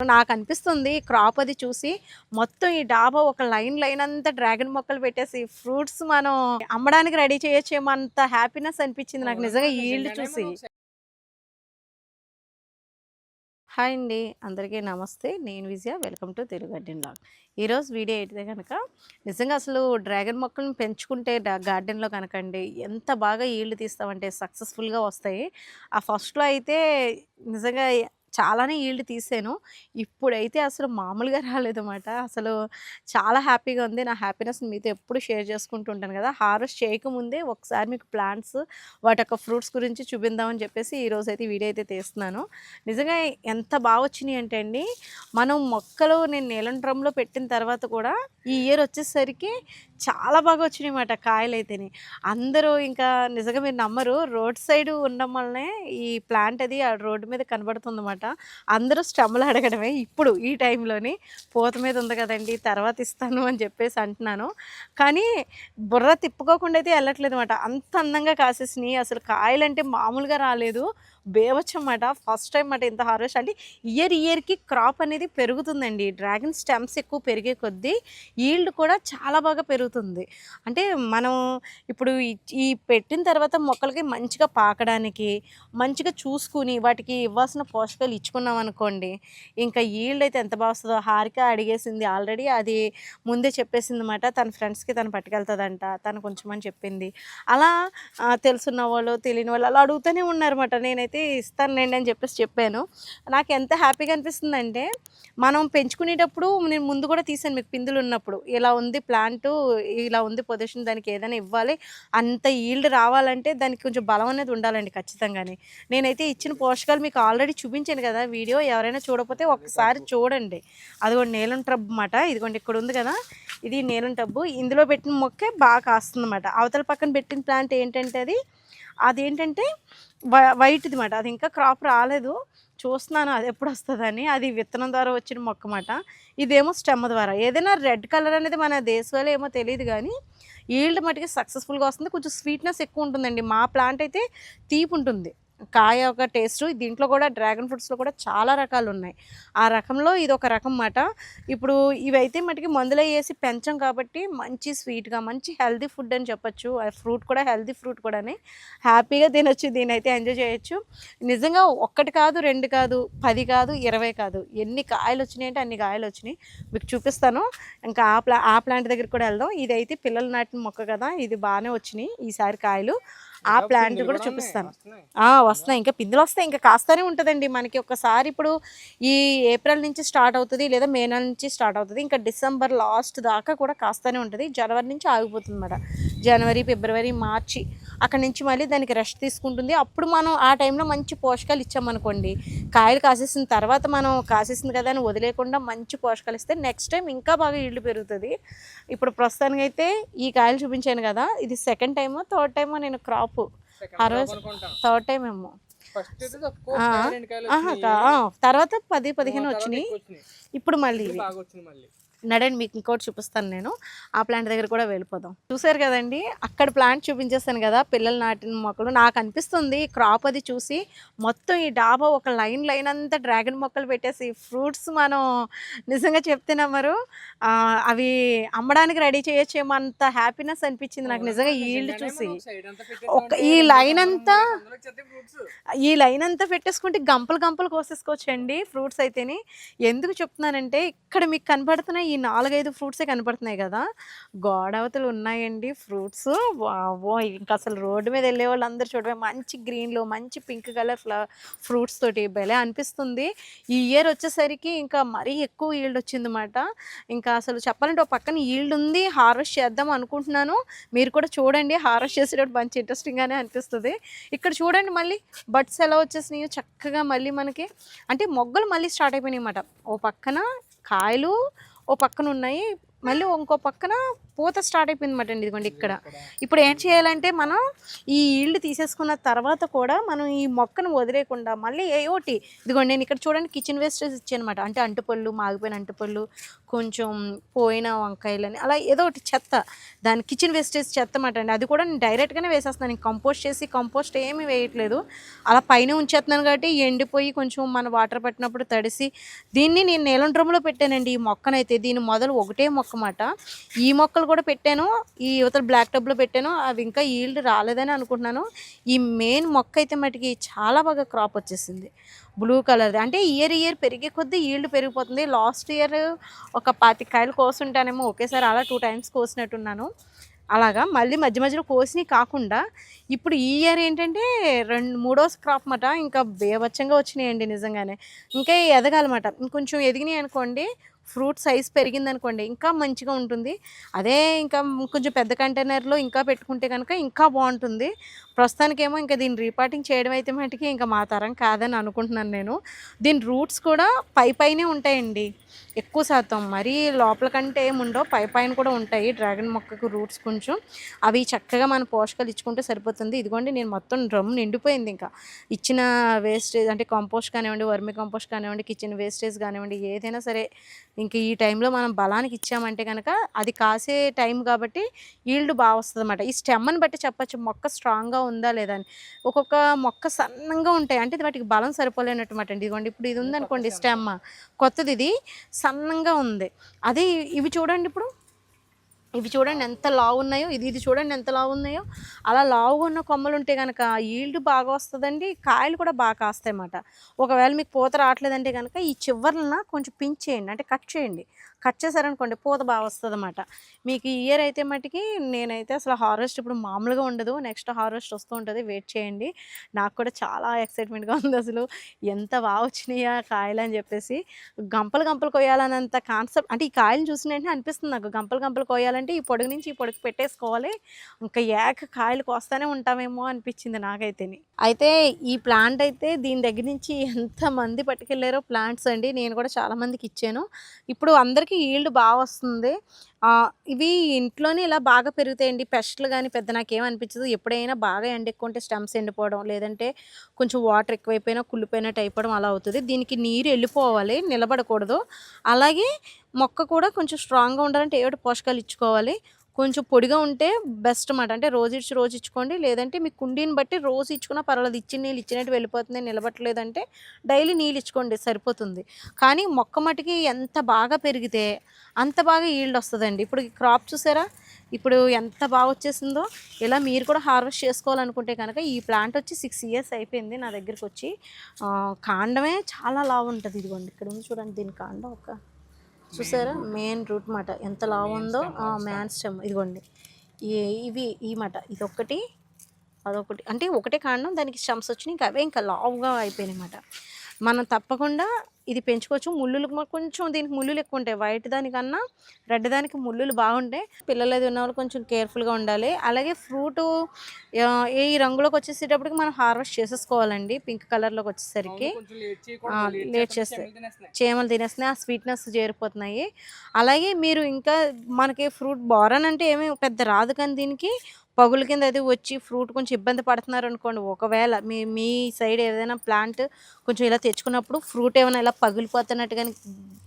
నాకు అనిపిస్తుంది క్రాప్ అది చూసి. మొత్తం ఈ డాబా ఒక లైన్ లైన్ అంతా డ్రాగన్ మొక్కలు పెట్టేసి ఫ్రూట్స్ మనం అమ్మడానికి రెడీ చేయొచ్చేమో అంత హ్యాపీనెస్ అనిపించింది. నాకు నిజంగా ఈల్డ్ చూసి. హాయ్ అండి. అందరికీ నమస్తే. నేను Vijaya. Welcome to Telugu garden log ఈరోజు వీడియో అయితే కనుక నిజంగా అసలు డ్రాగన్ మొక్కలను పెంచుకుంటే గార్డెన్లో కనుకండి ఎంత బాగా ఈల్డ్ తీస్తామంటే సక్సెస్ఫుల్గా వస్తాయి. ఆ ఫస్ట్లో అయితే నిజంగా చాలానే ఈల్డ్ తీసాను. ఇప్పుడైతే అసలు మామూలుగా రాలేదన్నమాట. అసలు చాలా హ్యాపీగా ఉంది. నా హ్యాపీనెస్ మీతో ఎప్పుడు షేర్ చేసుకుంటూ ఉంటాను కదా! హార్వెస్ట్ చేయకముందే ఒకసారి మీకు ప్లాంట్స్ వాటి యొక్క ఫ్రూట్స్ గురించి చూపిందామని చెప్పేసి ఈరోజు అయితే వీడియో అయితే తీస్తున్నాను. నిజంగా ఎంత బాగా వచ్చినాయి అంటే అండి మనం మొక్కలు నేను నీలం డ్రమ్లో పెట్టిన తర్వాత కూడా ఈ ఇయర్ వచ్చేసరికి చాలా బాగా వచ్చినాయి అన్నమాట కాయలు అయితేనే అందరూ ఇంకా నిజంగా మీరు నమ్మరు రోడ్ సైడ్ ఉండడం వల్లనే ఈ ప్లాంట్ అది ఆ రోడ్డు మీద కనబడుతుంది అనమాట అందరూ స్టమ్లు అడగడమే. ఇప్పుడు ఈ టైంలోని పూత మీద ఉంది కదండి తర్వాత ఇస్తాను అని చెప్పేసి అంటున్నాను. కానీ బుర్ర తిప్పుకోకుండా అయితే వెళ్ళట్లేదు అనమాట అంత అందంగా కాసేసినాయి. అసలు కాయలంటే మామూలుగా రాలేదు. బేవచ్చు అన్నమాట ఫస్ట్ టైం మాట ఇంత హార్వెస్ట్. అంటే ఇయర్ ఇయర్కి క్రాప్ అనేది పెరుగుతుందండి. డ్రాగన్ స్టెమ్స్ ఎక్కువ పెరిగే కొద్దీ ఈల్డ్ కూడా చాలా బాగా పెరుగుతుంది. అంటే మనం ఇప్పుడు ఈ- పెట్టిన తర్వాత మొక్కలకి మంచిగా పాకడానికి మంచిగా చూసుకుని వాటికి ఇవ్వాల్సిన పోషకాలు ఇచ్చుకున్నాం అనుకోండి ఇంకా ఈల్డ్ అయితే ఎంత బాగా వస్తుందో. హారిక అడిగేసింది ఆల్రెడీ. అది ముందే చెప్పేసింది అనమాట తన ఫ్రెండ్స్కి తను పట్టుకెళ్తుందంట. తను కొంచెం అని చెప్పింది. అలా తెలుసున్న వాళ్ళు తెలియని వాళ్ళు అలా అడుగుతూనే ఉన్నారన్నమాట. నేనైతే ఇస్తానులేండి అని చెప్పేసి చెప్పాను. నాకు ఎంత హ్యాపీగా అనిపిస్తుందంటే మనం పెంచుకునేటప్పుడు నేను ముందు కూడా తీసాను మీకు పిందులు ఉన్నప్పుడు. ఇలా ఉంది ప్లాంట్ ఇలా ఉంది పొజిషన్ దానికి ఏదైనా ఇవ్వాలి. అంత ఈల్డ్ రావాలంటే దానికి కొంచెం బలం అనేది ఉండాలండి ఖచ్చితంగానే. నేనైతే ఇచ్చిన పోషకాలు మీకు ఆల్రెడీ చూపించాను కదా వీడియో. ఎవరైనా చూడకపోతే ఒకసారి చూడండి. అదిగోండి నేలం ట్రబ్ అన్నమాట. ఇదిగోండి ఇక్కడ ఉంది కదా ఇది నేలం టబ్బు ఇందులో పెట్టిన మొక్కే బాగా కాస్తుంది అన్నమాట అవతల పక్కన పెట్టిన ప్లాంట్ ఏంటంటే అది అదేంటంటే వై- వైట్ది మాట అది ఇంకా క్రాప్ రాలేదు. చూస్తున్నాను అది ఎప్పుడు వస్తుందని అది విత్తనం ద్వారా వచ్చిన మొక్క మాట ఇదేమో స్టెమ్ ద్వారా. ఏదైనా రెడ్ కలర్ అనేది మన దేశంలో ఏమో తెలియదు కానీ ఈల్డ్ మటుకి సక్సెస్ఫుల్గా వస్తుంది. కొంచెం స్వీట్నెస్ ఎక్కువ ఉంటుందండి. మా ప్లాంట్ అయితే తీపి ఉంటుంది కాయ ఒక టేస్ట్. దీంట్లో కూడా డ్రాగన్ ఫ్రూట్స్లో కూడా చాలా రకాలు ఉన్నాయి ఆ రకంలో ఇది ఒక రకం మాట ఇప్పుడు ఇవైతే మటుకి మందులో వేసి పెంచం కాబట్టి మంచి స్వీట్గా మంచి హెల్దీ ఫుడ్ అని చెప్పొచ్చు. ఆ ఫ్రూట్ కూడా హెల్దీ ఫ్రూట్ కూడానే. హ్యాపీగా తినొచ్చు దీని అయితే ఎంజాయ్ చేయొచ్చు. నిజంగా ఒక్కటి కాదు రెండు కాదు పది కాదు ఇరవై కాదు. ఎన్ని కాయలు వచ్చినాయి అంటే అన్ని కాయలు వచ్చినాయి మీకు చూపిస్తాను. ఇంకా ఆ ప్లా ఆ ప్లాంట్ దగ్గరికి కూడా వెళ్దాం. ఇదైతే పిల్లలు నాటిన మొక్క కదా ఇది బాగానే వచ్చినాయి ఈసారి కాయలు. ఆ ప్లాంట్ కూడా చూపిస్తాను. ఆ, వస్తున్నాయి. ఇంకా పిందులు వస్తాయి. ఇంకా కాస్తానే ఉంటుందండి మనకి ఒకసారి ఇప్పుడు ఈ ఏప్రిల్ నుంచి స్టార్ట్ అవుతుంది లేదా మే నెల నుంచి స్టార్ట్ అవుతుంది. ఇంకా డిసెంబర్ లాస్ట్ దాకా కూడా కాస్తానే ఉంటుంది. జనవరి నుంచి ఆగిపోతుంది అన్నమాట జనవరి ఫిబ్రవరి మార్చి అక్కడ నుంచి మళ్ళీ దానికి రెస్ట్ తీసుకుంటుంది. అప్పుడు మనం ఆ టైంలో మంచి పోషకాలు ఇచ్చామనుకోండి కాయలు కాసేసిన తర్వాత మనం కాసేసింది కదా అని వదిలేకుండా మంచి పోషకాలు ఇస్తే నెక్స్ట్ టైం ఇంకా బాగా ఇల్లు పెరుగుతుంది. ఇప్పుడు ప్రస్తుతానికి అయితే ఈ కాయలు చూపించాను కదా ఇది సెకండ్ టైమో థర్డ్ టైమో నేను క్రాప్ హార్వెస్ట్ థర్డ్ టైం ఏమో. ఆ, ఆ, తర్వాత పది పదిహేను వచ్చినాయి. ఇప్పుడు మళ్ళీ. నడండి మీకు ఇంకోటి చూపిస్తాను నేను. ఆ ప్లాంట్ దగ్గర కూడా వెళ్ళిపోదాం. చూసారు కదండి? అక్కడ ప్లాంట్ చూపించేస్తాను కదా పిల్లలు నాటిన మొక్కలు. నాకు అనిపిస్తుంది క్రాప్ అది చూసి మొత్తం ఈ డాబా ఒక లైన్ లైన్ అంతా డ్రాగన్ మొక్కలు పెట్టేసి ఫ్రూట్స్ మనం నిజంగా చెప్తే నమ్మరు ఆ, అవి అమ్మడానికి రెడీ చేయొచ్చేమో అంత హ్యాపీనెస్ అనిపించింది. నాకు నిజంగా ఈల్డ్ చూసి. ఒక ఈ లైన్ అంతా. ఈ లైన్ అంతా పెట్టేసుకుంటే గంపలు గంపలు కోసేసుకోవచ్చండి ఫ్రూట్స్ అయితేని. ఎందుకు చెప్తున్నానంటే ఇక్కడ మీకు కనపడుతున్నాయి ఈ నాలుగైదు ఫ్రూట్సే కనపడుతున్నాయి కదా. గోడవతలు ఉన్నాయండి ఫ్రూట్స్. వావో ఇంకా అసలు రోడ్డు మీద వెళ్ళే వాళ్ళు అందరూ చూడమే మంచి గ్రీన్లో మంచి పింక్ కలర్ ఫ్ల ఫ్రూట్స్ తోటి భలే అనిపిస్తుంది. ఈ ఇయర్ వచ్చేసరికి ఇంకా మరీ ఎక్కువ ఈల్డ్ వచ్చిందన్నమాట. ఇంకా అసలు చెప్పాలంటే ఒక పక్కన ఈల్డ్ ఉంది హార్వెస్ట్ చేద్దాం అనుకుంటున్నాను. మీరు కూడా చూడండి హార్వెస్ట్ చేసేటప్పుడు మంచి ఇంట్రెస్టింగ్గానే అనిపిస్తుంది. ఇక్కడ చూడండి మళ్ళీ బడ్స్ ఎలా వచ్చేసినాయో చక్కగా మళ్ళీ మనకి అంటే మొగ్గలు మళ్ళీ స్టార్ట్ అయిపోయినాయి అన్నమాట ఓ పక్కన కాయలు ఓ పక్కన ఉన్నాయి. మళ్ళీ ఇంకో పక్కన పూత స్టార్ట్ అయిపోయింది అనమాట అండి ఇదిగోండి ఇక్కడ. ఇప్పుడు ఏం చేయాలంటే మనం ఈ ఇల్లు తీసేసుకున్న తర్వాత కూడా మనం ఈ మొక్కను వదిలేయకుండా మళ్ళీ ఏయోటి ఇదిగోండి నేను ఇక్కడ చూడండి కిచెన్ వేస్టేజ్ ఇచ్చానమాట అంటే అంటుపళ్ళు మాగిపోయిన అంటుపళ్ళు కొంచెం పోయిన వంకాయలని అలా ఏదో ఒకటి చెత్త. దాని కిచెన్ వేస్టేజ్ చెత్త అన్నమాట అండి. అది కూడా నేను డైరెక్ట్గానే వేసేస్తున్నాను. నేను కంపోస్ట్ చేసి కంపోస్ట్ ఏమీ వేయట్లేదు. అలా పైన ఉంచేస్తున్నాను కాబట్టి ఎండిపోయి కొంచెం మన వాటర్ పట్టినప్పుడు తడిసి దీన్ని నేను నీలం డ్రమ్లో పెట్టానండి ఈ మొక్కనైతే. దీని మొదలు ఒకటే మొక్క మాట ఈ మొక్కలు కూడా పెట్టాను. ఈ యువతల బ్లాక్ టబ్లో పెట్టాను. అవి ఇంకా ఈల్డ్ రాలేదని అనుకుంటున్నాను. ఈ మెయిన్ మొక్క అయితే మటుకి చాలా బాగా క్రాప్ వచ్చేసింది. Blue colour. అంటే ఇయర్ ఇయర్ పెరిగే కొద్దీ ఈల్డ్ పెరిగిపోతుంది. లాస్ట్ ఇయర్ ఒక పాతి కాయలు కోసుంటానేమో. ఒకేసారి అలా టూ టైమ్స్ కోసినట్టున్నాను. అలాగా మళ్ళీ మధ్య మధ్యలో కోసినవి కాకుండా ఇప్పుడు ఈ ఇయర్ ఏంటంటే రెండు మూడో క్రాప్ మాట ఇంకా బేవచ్చంగా వచ్చినాయండి నిజంగానే. ఇంకా ఎదగాలన్నమాట ఇంకొంచెం ఎదిగినాయి అనుకోండి ఫ్రూట్ సైజ్ పెరిగింది అనుకోండి ఇంకా మంచిగా ఉంటుంది. అదే ఇంకా కొంచెం పెద్ద కంటైనర్లో ఇంకా పెట్టుకుంటే కనుక ఇంకా బాగుంటుంది. ప్రస్తుతానికేమో ఇంకా దీన్ని రీపాటింగ్ చేయడం అయితే మటుకి ఇంకా మా తరం కాదని అనుకుంటున్నాను నేను. దీని రూట్స్ కూడా పై పైనే ఉంటాయండి. ఎక్కువ శాతం. మరీ లోపల కంటే ఏముండవు. పై పైన కూడా ఉంటాయి. డ్రాగన్ మొక్కకు రూట్స్ కొంచెం. అవి చక్కగా మన పోషకాలు ఇచ్చుకుంటే సరిపోతుంది. ఇదిగోండి నేను మొత్తం డ్రమ్ నిండిపోయింది ఇంకా. ఇచ్చిన వేస్టేజ్ అంటే కంపోస్ట్ కానివ్వండి వర్మి కంపోస్ట్ కానివ్వండి కిచెన్ వేస్టేజ్ కానివ్వండి ఏదైనా సరే ఇంక ఈ టైంలో మనం బలానికి ఇచ్చామంటే కనుక అది కాసే టైం కాబట్టి ఈల్డ్ బాగా వస్తుంది అనమాట ఈ స్టెమ్ని బట్టి చెప్పచ్చు. మొక్క స్ట్రాంగ్గా ఉందా లేదా అని. ఒక్కొక్క మొక్క సన్నంగా ఉంటాయి. అంటే వాటికి బలం సరిపోలేనట్టు అండి. ఇదిగోండి ఇప్పుడు ఇది ఉందనుకోండి స్టెమ్ కొత్తది ఇది. సన్నంగా ఉంది. అదే ఇవి చూడండి ఇప్పుడు. ఇవి చూడండి ఎంత లావు ఉన్నాయో ఇది ఇది చూడండి ఎంత లావు ఉన్నాయో అలా లావుగా ఉన్న కొమ్మలు ఉంటే కనుక ఈల్డ్ బాగా వస్తుందండి కాయలు కూడా బాగా కాస్తాయి అన్నమాట ఒకవేళ మీకు పూత రావట్లేదంటే కనుక ఈ చివర్లన కొంచెం పించేయండి అంటే కట్ చేయండి. కట్ చేశారనుకోండి పూత బాగా వస్తుంది అనమాట మీకు ఈ ఇయర్ అయితే మటుకి నేనైతే అసలు హార్వెస్ట్ ఇప్పుడు మామూలుగా ఉండదు. నెక్స్ట్ హార్వెస్ట్ వస్తూ ఉంటుంది. వెయిట్ చేయండి. నాకు కూడా చాలా ఎక్సైట్మెంట్గా ఉంది అసలు. ఎంత బాగా వచ్చినాయా కాయలు అని చెప్పేసి. గంపలు గంపలు కొయ్యాలన్నంత కాన్సెప్ట్ అంటే ఈ కాయలు చూసిన వెంటనే అనిపిస్తుంది నాకు. గంపలు గంపలు కొయ్యాలంటే ఈ పొడుగు నుంచి ఈ పొడుగు పెట్టేసుకోవాలి. ఇంకా ఏక కాయలు కోస్తానే ఉంటామేమో అనిపించింది నాకైతేని. అయితే ఈ ప్లాంట్ అయితే దీని దగ్గర నుంచి ఎంతమంది పట్టుకెళ్ళారో ప్లాంట్స్ అండి. నేను కూడా చాలామందికి ఇచ్చాను. ఇప్పుడు అందరికీ ఈల్డ్ బాగా వస్తుంది. ఇవి ఇంట్లోనే ఇలా బాగా పెరుగుతాయండి. పెస్ట్లు కానీ పెద్ద నాకేం అనిపించదు. ఎప్పుడైనా బాగా ఎండ ఎక్కువ ఉంటే స్టెమ్స్ ఎండిపోవడం లేదంటే కొంచెం వాటర్ ఎక్కువైపోయినా కుళ్ళిపోయినట్టు అయిపోవడం అలా అవుతుంది. దీనికి నీరు వెళ్ళిపోవాలి నిలబడకూడదు. అలాగే మొక్క కూడా కొంచెం స్ట్రాంగ్గా ఉండాలంటే ఏడు పోషకాలు ఇచ్చుకోవాలి. కొంచెం పొడిగా ఉంటే బెస్ట్ అన్నమాట. అంటే రోజు ఇచ్చి రోజు ఇచ్చుకోండి. లేదంటే మీ కుండీని బట్టి రోజు ఇచ్చుకున్నా పర్వాలేదు. ఇచ్చిన నీళ్ళు ఇచ్చినట్టు వెళ్ళిపోతుంది. నిలబట్టలేదంటే డైలీ నీళ్ళు ఇచ్చుకోండి. సరిపోతుంది. కానీ మొక్క మటుకి ఎంత బాగా పెరిగితే అంత బాగా ఈల్డ్ వస్తుందండి. ఇప్పుడు క్రాప్ చూసారా? ఇప్పుడు ఎంత బాగా వచ్చేసిందో. ఇలా మీరు కూడా హార్వెస్ట్ చేసుకోవాలనుకుంటే కనుక ఈ ప్లాంట్ వచ్చి సిక్స్ ఇయర్స్ అయిపోయింది నా దగ్గరికి వచ్చి కాండమే చాలా లావు ఉంటుంది ఇదిగోండి. ఇక్కడ ఉంది చూడండి. దీని కాండం ఒక చూసారా? మెయిన్ రూట్ మాట. ఎంత లావు ఉందో? మ్యాన్ స్టెమ్ ఇదిగోండి. ఇవి ఈ మాట. ఇది ఒకటి అదొకటి అంటే ఒకటే కాండం దానికి స్టమ్స్ వచ్చినాయి ఇంకా అవే ఇంకా లావుగా అయిపోయినాయి అన్నమాట మనం తప్పకుండా ఇది పెంచుకోవచ్చు. ముళ్ళులు కొంచెం దీనికి ముళ్ళులు ఎక్కువ ఉంటాయి. వైట్ దానికన్నా రెడ్ దానికి ముళ్ళులు బాగుంటాయి. పిల్లలు అది ఉన్న వాళ్ళు కొంచెం కేర్ఫుల్గా ఉండాలి. అలాగే ఫ్రూట్ ఈ రంగులోకి వచ్చేసేటప్పటికి మనం హార్వెస్ట్ చేసేసుకోవాలండి. పింక్ కలర్లోకి వచ్చేసరికి. లేట్ చేస్తే చీమలు తినేస్తున్నాయి. ఆ స్వీట్నెస్ చేరిపోతున్నాయి. అలాగే మీరు ఇంకా మనకి ఫ్రూట్ బోరన్ అంటే ఏమీ పెద్ద రాదు కానీ దీనికి పగుల కింద అది వచ్చి ఫ్రూట్ కొంచెం ఇబ్బంది పడుతున్నారు అనుకోండి ఒకవేళ మీ మీ సైడ్ ఏదైనా ప్లాంట్ కొంచెం ఇలా తెచ్చుకున్నప్పుడు ఫ్రూట్ ఏమైనా ఇలా పగిలిపోతున్నట్టు కానీ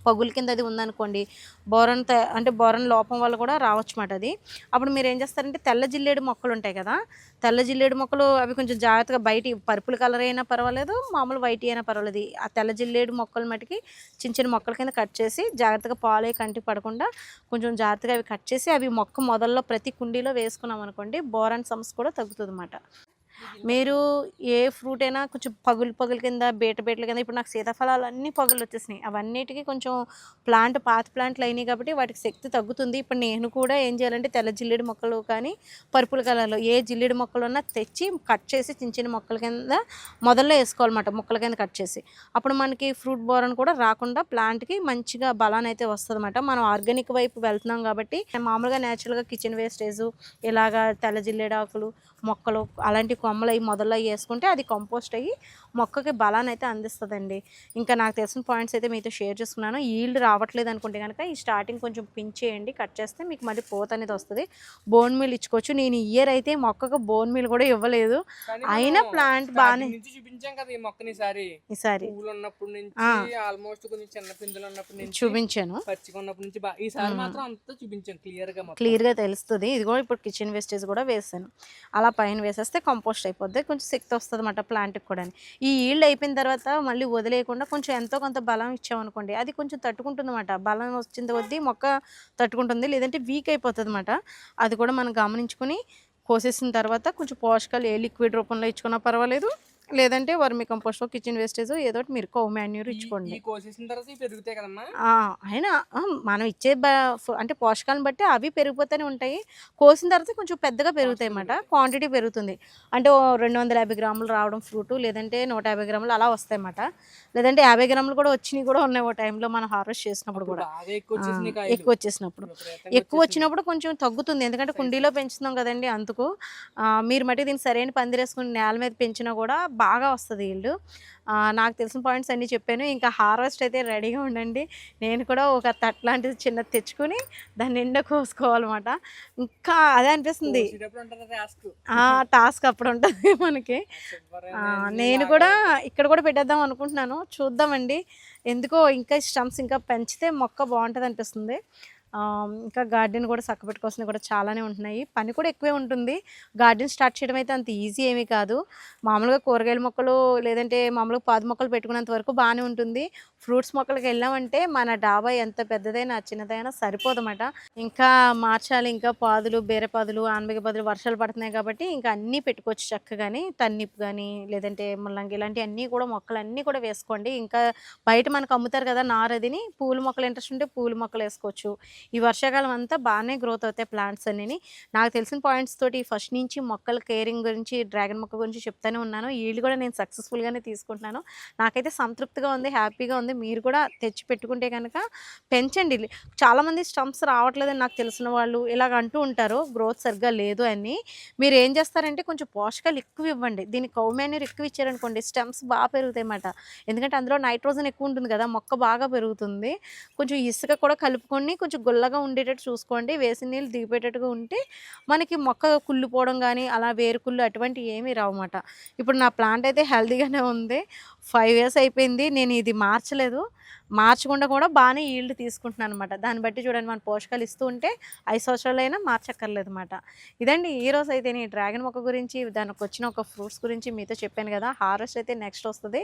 పగుల కింద అది ఉందనుకోండి బోరన్ త- అంటే బోరన్ లోపం వల్ల కూడా రావచ్చు మాట అది. అప్పుడు మీరు ఏం చేస్తారంటే తెల్ల జిల్లేడు మొక్కలు ఉంటాయి కదా తెల్ల జిల్లేడు మొక్కలు అవి కొంచెం జాగ్రత్తగా బయట పర్పుల్ కలర్ అయినా పర్వాలేదు మామూలు వైట్ అయినా పర్వాలేదు. ఆ తెల్ల జిల్లేడు మొక్కలు మటుకి చిన్న చిన్న మొక్కల కింద కట్ చేసి జాగ్రత్తగా పాలే కంటి పడకుండా కొంచెం జాగ్రత్తగా అవి కట్ చేసి అవి మొక్క మొదల్లో ప్రతి కుండీలో వేసుకున్నాం అనుకోండి బోరాన్ సమస్య కూడా తగ్గుతుంది అన్నమాట మీరు ఏ ఫ్రూట్ అయినా కొంచెం పగులు పగులు కింద బీట బేటల కింద ఇప్పుడు నాకు సీతాఫలాలు అన్నీ పగులు వచ్చేసినాయి. అవన్నిటికీ కొంచెం ప్లాంట్ పాత ప్లాంట్లు అయినాయి కాబట్టి వాటికి శక్తి తగ్గుతుంది. ఇప్పుడు నేను కూడా ఏం చేయాలంటే తెల్ల జిల్లేడు మొక్కలు కానీ పర్పుల్ కలర్లో ఏ జిల్లేడు మొక్కలు ఉన్నా తెచ్చి కట్ చేసి చిన్న చిన్న మొక్కల కింద మొదల్లో వేసుకోవాలన్నమాట మొక్కల కింద కట్ చేసి. అప్పుడు మనకి ఫ్రూట్ బోరన్ కూడా రాకుండా ప్లాంట్కి మంచిగా బలాన్ని అయితే వస్తుంది అనమాట మనం ఆర్గానిక్ వైపు వెళ్తున్నాం కాబట్టి మామూలుగా న్యాచురల్గా కిచెన్ వేస్టేజ్ ఇలాగా తెల్ల జిల్లేడు మొక్కలు అలాంటి కొమ్మలు అవి మొదలు వేసుకుంటే అది కంపోస్ట్ అయ్యి మొక్కకి బలాన్ని అయితే అందిస్తుందండి. ఇంకా నాకు తెలిసిన పాయింట్స్ అయితే మీతో షేర్ చేసుకున్నాను. ఈల్డ్ రావట్లేదు అనుకుంటే కనుక ఈ స్టార్టింగ్ కొంచెం పిన్ చేయండి కట్ చేస్తే మీకు మళ్ళీ పోత అనేది వస్తుంది. బోన్ మీల్ ఇచ్చుకోవచ్చు. నేను ఇయర్ అయితే మొక్కకు బోన్ మీల్ కూడా ఇవ్వలేదు. అయినా మనం plant starting బానే- నుంచి చూపించాం కదా ఈ మొక్కని ఈసారి. ఈసారి పువ్వులు ఉన్నప్పటి నుంచి ఆ. ఆల్మోస్ట్ కొంచెం చిన్న పిందులు ఉన్నప్పటి నుంచి చూపించాను. పచ్చిగా ఉన్నప్పటి నుంచి బా- ఈసారి మాత్రం అంతా క్లియర్గా మొత్తం. క్లియర్గా తెలుస్తుంది. ఇది కూడా ఇప్పుడు కిచెన్ వేస్టేజ్ కూడా వేసాను. అలా పైన వేసేస్తే కంపోస్ట్ అయిపోద్ది. కొంచెం శక్తి వస్తుంది అన్నమాట ప్లాంట్కి కూడా ఈ ఈల్డ్ అయిపోయిన తర్వాత మళ్ళీ వదిలేయకుండా కొంచెం ఎంతో కొంత బలం ఇచ్చామనుకోండి అది కొంచెం తట్టుకుంటుంది అనమాట బలం వచ్చిన కొద్దీ మొక్క తట్టుకుంటుంది లేదంటే వీక్ అయిపోతుంది అనమాట అది కూడా మనం గమనించుకుని కోసేసిన తర్వాత కొంచెం పోషకాలు ఏ లిక్విడ్ రూపంలో ఇచ్చుకున్నా పర్వాలేదు. లేదంటే వర్మి కంపోస్ట్ కిచెన్ వేస్టేజ్ ఏదో ఒకటి మీరు కౌ మాన్యూర్ ఇచ్చుకోండి. అయినా మనం ఇచ్చే అంటే పోషకాలను బట్టి అవి పెరిగిపోతూనే ఉంటాయి. కోసిన తర్వాత కొంచెం పెద్దగా పెరుగుతాయి. అన్నమాట క్వాంటిటీ పెరుగుతుంది. అంటే ఓ రెండు వందల యాభై గ్రాములు రావడం ఫ్రూట్ లేదంటే నూట యాభై గ్రాములు అలా వస్తాయి అన్నమాట లేదంటే యాభై గ్రాములు కూడా వచ్చినవి కూడా ఉన్నాయి ఓ టైంలో మనం హార్వెస్ట్ చేసినప్పుడు కూడా. ఎక్కువ వచ్చేసినప్పుడు. ఎక్కువ వచ్చినప్పుడు కొంచెం తగ్గుతుంది. ఎందుకంటే కుండీలో పెంచుతున్నాం కదండి అందుకు. మీరు మట్టి దీన్ని సరైన పందిరేసుకుని నేల మీద పెంచినా కూడా బాగా వస్తుంది వీళ్ళు నాకు తెలిసిన పాయింట్స్ అన్నీ చెప్పాను. ఇంకా హార్వెస్ట్ అయితే రెడీగా ఉండండి. నేను కూడా ఒక తట్ లాంటిది చిన్నది తెచ్చుకుని దాన్ని నిండా కోసుకోవాలన్నమాట. ఇంకా అదే అనిపిస్తుంది. టాస్క్ అప్పుడు ఉంటుంది మనకి. నేను కూడా ఇక్కడ కూడా పెట్టేద్దాం అనుకుంటున్నాను. చూద్దామండి. ఎందుకో ఇంకా స్టమ్స్ ఇంకా పెంచితే మొక్క బాగుంటుంది అనిపిస్తుంది. ఇంకా గార్డెన్ కూడా చక్కబెట్టుకోవాల్సినవి కూడా చాలానే ఉంటున్నాయి. పని కూడా ఎక్కువే ఉంటుంది. గార్డెన్ స్టార్ట్ చేయడం అయితే అంత ఈజీ ఏమీ కాదు. మామూలుగా కూరగాయల మొక్కలు లేదంటే మామూలుగా పాదు మొక్కలు పెట్టుకున్నంత వరకు బాగానే ఉంటుంది. ఫ్రూట్స్ మొక్కలకి వెళ్ళామంటే మన డాబా ఎంత పెద్దదైనా చిన్నదైనా సరిపోదన్నమాట. ఇంకా మార్చాలి. ఇంకా పాదులు బేర పాదులు ఆనబిగ పాదులు వర్షాలు పడుతున్నాయి కాబట్టి ఇంకా అన్నీ పెట్టుకోవచ్చు చక్కగాని. తన్నిప్పు కానీ లేదంటే ముల్లంగి ఇలాంటి అన్నీ కూడా మొక్కలు అన్నీ కూడా వేసుకోండి. ఇంకా బయట మనకు అమ్ముతారు కదా నారదిని పూల మొక్కలు ఇంట్రెస్ట్ ఉంటే పూల మొక్కలు వేసుకోవచ్చు. ఈ వర్షాకాలం అంతా బాగానే గ్రోత్ అవుతాయి ప్లాంట్స్ అన్నీ నాకు తెలిసిన పాయింట్స్ తోటి ఫస్ట్ నుంచి మొక్కల కేరింగ్ గురించి డ్రాగన్ మొక్క గురించి చెప్తానే ఉన్నాను. వీళ్ళు కూడా నేను సక్సెస్ఫుల్గానే తీసుకుంటున్నాను. నాకైతే సంతృప్తిగా ఉంది హ్యాపీగా ఉంది. మీరు కూడా తెచ్చి పెట్టుకుంటే కనుక పెంచండి. చాలామంది స్టంప్స్ రావట్లేదని నాకు తెలిసిన వాళ్ళు ఇలాగ అంటూ ఉంటారు. గ్రోత్ సరిగ్గా లేదు అని. మీరు ఏం చేస్తారంటే కొంచెం పోషకాలు ఎక్కువ ఇవ్వండి. దీనికి కౌమాన్యూర్ ఎక్కువ ఇచ్చారనుకోండి స్టెమ్స్ బాగా పెరుగుతాయి అన్నమాట ఎందుకంటే అందులో నైట్రోజన్ ఎక్కువ ఉంటుంది కదా మొక్క బాగా పెరుగుతుంది. కొంచెం ఇసుక కూడా కలుపుకొని కొంచెం గుల్లగా ఉండేటట్టు చూసుకోండి. వేసిన నీళ్ళు దిగిపోయేటట్టుగా ఉంటే మనకి మొక్క కుళ్ళిపోవడం కానీ అలా వేరుకుళ్ళు అటువంటివి ఏమీ రావన్నమాట ఇప్పుడు నా ప్లాంట్ అయితే హెల్దీగానే ఉంది. ఫైవ్ ఇయర్స్ అయిపోయింది. నేను ఇది మార్చలేదు. మార్చకుండా కూడా బాగానే ఈల్డ్ తీసుకుంటున్నాను అనమాట దాన్ని బట్టి చూడండి మన పోషకాలు ఇస్తూ ఉంటే ఐదు సంవత్సరాలైనా మార్చక్కర్లేదు అనమాట ఇదండి ఈ రోజు అయితే నేను డ్రాగన్ మొక్క గురించి దానికి వచ్చిన ఒక ఫ్రూట్స్ గురించి మీతో చెప్పాను కదా. హార్వెస్ట్ అయితే నెక్స్ట్ వస్తుంది.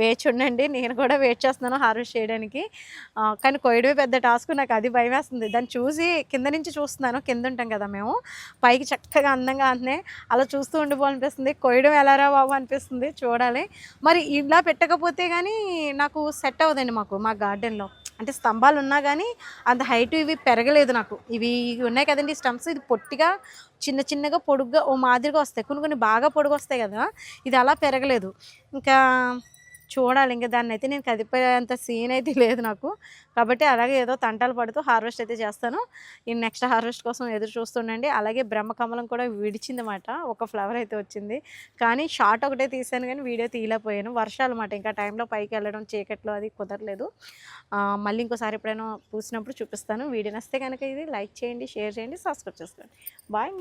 వేచి ఉండండి. నేను కూడా వెయిట్ చేస్తున్నాను హార్వెస్ట్ చేయడానికి. కానీ కొయ్యడమే పెద్ద టాస్క్. నాకు అది భయం వేస్తుంది. దాన్ని చూసి కింద నుంచి చూస్తున్నాను. కింద ఉంటాం కదా మేము. పైకి చక్కగా అందంగా అంటున్నాయి అలా చూస్తూ ఉండిపోవాలనిపిస్తుంది. కొయ్యడం ఎలారా బాబు అనిపిస్తుంది. చూడాలి. మరి ఇలా పెట్టకపోతే కానీ నాకు సెట్ అవ్వదండి మాకు మా గార్డెన్లో. అంటే స్తంభాలు ఉన్నా కానీ అంత హైట్ ఇవి పెరగలేదు నాకు. ఇవి ఇవి ఉన్నాయి కదండి స్టంప్స్ ఇది పొట్టిగా చిన్న చిన్నగా పొడుగ్గా ఓ మాదిరిగా వస్తాయి. కొన్ని కొన్ని బాగా పొడుగు వస్తాయి కదా ఇది అలా పెరగలేదు. ఇంకా చూడాలి. ఇంకా దాన్ని అయితే నేను కదిపేంత సీన్ అయితే లేదు నాకు. కాబట్టి అలాగే ఏదో తంటాలు పడుతూ హార్వెస్ట్ అయితే చేస్తాను. ఈ నెక్స్ట్ హార్వెస్ట్ కోసం ఎదురు చూస్తుండండి. అలాగే బ్రహ్మకమలం కూడా విడిచిందన్నమాట ఒక ఫ్లవర్ అయితే వచ్చింది. కానీ షార్ట్ ఒకటే తీసాను కానీ వీడియో తీయలేకపోయాను. వర్షాలు అన్నమాట ఇంకా టైంలో పైకి వెళ్ళడం చీకట్లో అది కుదరలేదు. మళ్ళీ ఇంకోసారి ఎప్పుడైనా పూసినప్పుడు చూపిస్తాను. వీడియో నస్తే కనుక ఇది లైక్ చేయండి షేర్ చేయండి సబ్స్క్రైబ్ చేసుకోండి. బాయ్